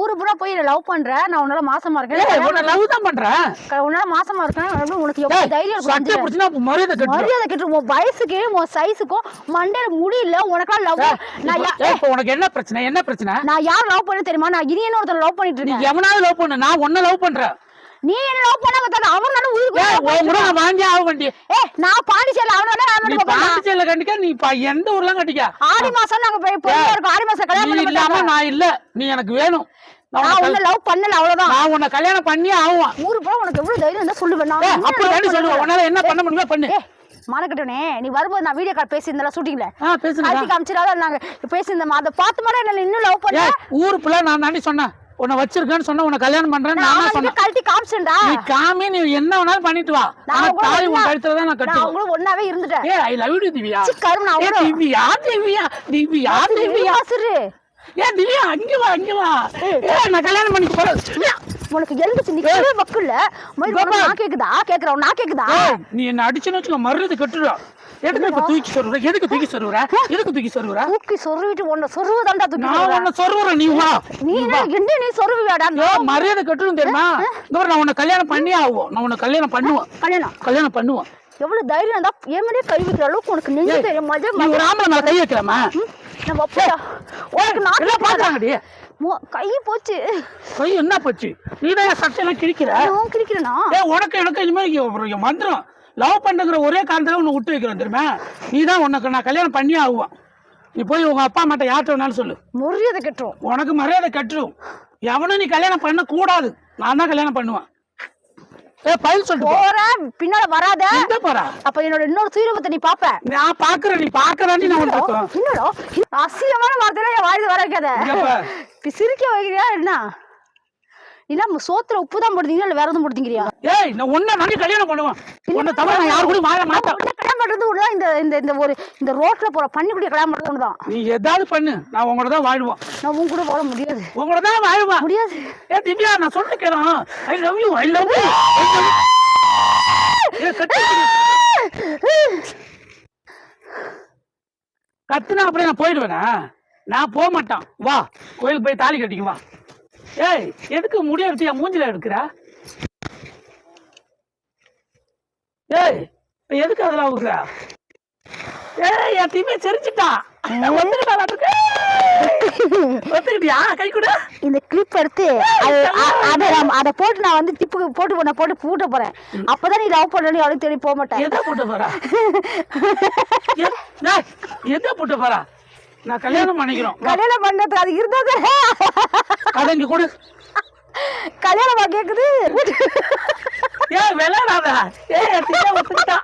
ஊரு பூரா போய் லவ் பண்ற? நான் உன்னால மாசமா இருக்கேன். உன்னை லவ் தான் பண்றேன். உன்னால மாசமா இருக்கேன். உனக்கு எவ்வளவு தைரியம் இருக்கும் மரியாதை கட்டு மரியாதை கேட்டு உன் வயசுக்கு உன் சைஸுக்கும் மண்டையில முடியல உனக்கெல்லாம் லவ் நான் உனக்கு என்ன பிரச்சனை? என்ன பிரச்சனை? நான் யார் லவ் பண்ண தெரியுமா? நான் இனியன் ஒருத்தர் லவ் பண்ணிட்டு இருக்கேன்? எவனாவது லவ் பண்ணு. நான் உன்ன லவ் பண்றேன். நீ என்ன லவ் பண்ணாம தானே அவன் ஏய் உன் கூட நான் வாங்கி ஆக வேண்டிய ஏ நான் பாண்டிச்சேரியில அவனோட நீ அவனோட போறேன் பாண்டிச்சேரியில கண்டிக்க நீ எந்த ஊர்லாம் கட்டிக்க? ஆடி மாசம் நாங்க போய் போய் இருக்கோம். ஆடி மாசம் கல்யாணம் நீ பண்ண இல்லாம. நான் இல்ல. நீ எனக்கு வேணும். நான் நான் உன்னை லவ் பண்ணல அவ்வளவுதான். நான் உன்னை கல்யாணம் பண்ணி ஆகும் ஊரு பூரா உனக்கு எவ்வளவு தைரியம் இருந்தா சொல்லுவேன். நான் அப்படி. சொல்லுவேன். உன்னால என்ன பண்ண முடியுமோ பண்ணு. மானக்கட்டனே நீ வரும்போது நான் வீடியோ கால் பேசியிருந்தல ஷூட்டிங்ல காட்சி காமிச்சிடாத நாங்க பேசியிருந்தோம்? அதை பார்த்து மாதிரி என்ன இன்னும் லவ் பண்ண ஏய் ஊரு பிள்ளை நான் தாண்டி சொன்னேன். உன்னை வச்சிருக்கேன்னு சொன்ன உன்னை கல்யாணம் பண்றேன்னு நான் நான் சொன்னேன் கழட்டி காமிச்சேன்டா. நீ காமி நீ என்ன வேணாலும் பண்ணிட்டு வா. நான் ஆனா தாலி உன் கழுத்துல தான் நான் நான் கட்டுவேன். அவங்களும் ஒன்னாவே இருந்துட்டேன். ஏ ஐ லவ் யூ திவ்யா. கரும நான் அவங்களும் திவ்யா திவ்யா திவ்யா திவ்யா. பாசுரு ஏ திவ்யா அங்க வா அங்க வா. ஏ நான் கல்யாணம் பண்ணிக்க போறேன். உனக்கு எழுந்துச்சு நிக்கவே வக்குல்ல? மயில். நான் கேக்குதா? கேக்குறோம் நான் கேக்குதா? நீ என்ன அடிச்சுன்னு வச்சுக்கோ மறுறது கட்டுடுவா. எதுக்கு இப்ப தூக்கி சொருவுற? எதுக்கு தூக்கி சொருவுற? எதுக்கு தூக்கி சொருவுற? தூக்கி சொருவிட்டு உன்னை சொருவதாண்டா தூக்கி நான். உன்னை நீ வா. நீ என்ன நீ ஏ மரியாதை கட்டணும் தெரியுமா? இந்த நான் உன்னை கல்யாணம் பண்ணி ஆகும் நான் உன்னை கல்யாணம் பண்ணுவேன் கல்யாணம். கல்யாணம் பண்ணுவேன் எவ்வளவு தைரியம் இருந்தா ஏமனே கை வைக்கிற அளவுக்கு உனக்கு நெஞ்சு தெரியும் மஜா மேல கை வைக்கலாமா? நம்ம அப்படியா உனக்கு பாக்குறாங்கடி மோ- கை போச்சு. கை என்ன போச்சு? நீ தான் சட்டையெல்லாம் கிழிக்கிற? நான் கிரிக்கிறேனா ஏ உனக்கு எனக்கு இது மாதிரி மந்திரம். லவ் பண்ணுங்கிற ஒரே காரணத்துல உன்னை விட்டு வைக்கிறேன் தெரியுமா? நீ தான் உனக்கு நான் கல்யாணம் பண்ணி ஆகுவான். நீ போய் உங்க அப்பா அம்மாட்ட யார்கிட்ட வேணாலும் சொல்லு. முறியதை கட்டுரும். உனக்கு மரியாதை கட்டுரும். எவனும் நீ கல்யாணம் பண்ண கூடாது நான் தான் கல்யாணம் பண்ணுவேன். ஏ பயில் சொல்லிட்டு போ. போற பின்னால வராத. எங்க போறா? அப்ப என்னோட இன்னொரு சுயரூபத்தை நீ பாப்ப. நான் பாக்குறேன் நீ பாக்குறாண்டி நான் உனக்கு என்னடா? வார்த்தையில என் வாயில வர வைக்காத. சிரிக்க வைக்கிறியா என்ன? இல்ல சோத்துல உப்பு தான் போடுறீங்களா? இல்ல வேற எதுவும் ஏய் நான் உன்னை நானே கல்யாணம் பண்ணுவேன். உன்னை தவிர நான் யாரு கூட வாழ மாட்டேன். கல்யாணம் பண்றது ஒண்ணுதான். இந்த இந்த இந்த ஒரு இந்த ரோட்ல போற பன்னிக்குடிய கல்யாணம் பண்றது ஒண்ணுதான். நீ ஏதாவது பண்ணு. நான் உங்களோட தான் வாழ்வோம் நான் உன் கூட போட முடியாது. உங்களோட தான் வாழ்வேன். முடியாது. ஏ திவ்யா நான் சொல்லிக்கிறேன் I love you I love you கத்துனா அப்படியே நான் போயிடுவேனா? நான் போக மாட்டான். வா கோயிலுக்கு போய் தாலி கட்டிக்கு வா. ஏய் எதுக்கு முடிய எடுத்து என் மூஞ்சில எடுக்கிற? ஏய் எதுக்கு அதெல்லாம் ஊக்குற ஏய் என் தீமே செரிச்சிட்டான் இந்த கிளிப் எடுத்து அது அதை போட்டு நான் வந்து டிப்புக்கு போட்டு நான் போட்டு பூட்ட போறேன். அப்பதான் நீ லவ் பண்ணி அவளுக்கு தேடி போக மாட்டேன். எதை போட்டு போறா? எதை போட்டு போறா? நான் கல்யாணம் பண்ணிக்கிறோம். கல்யாணம் பண்றது அது இருந்தது. இங்க கொடு. கல்யாணமா கேக்குது? ஏன் விளையாடாத. ஒத்துக்கிட்டா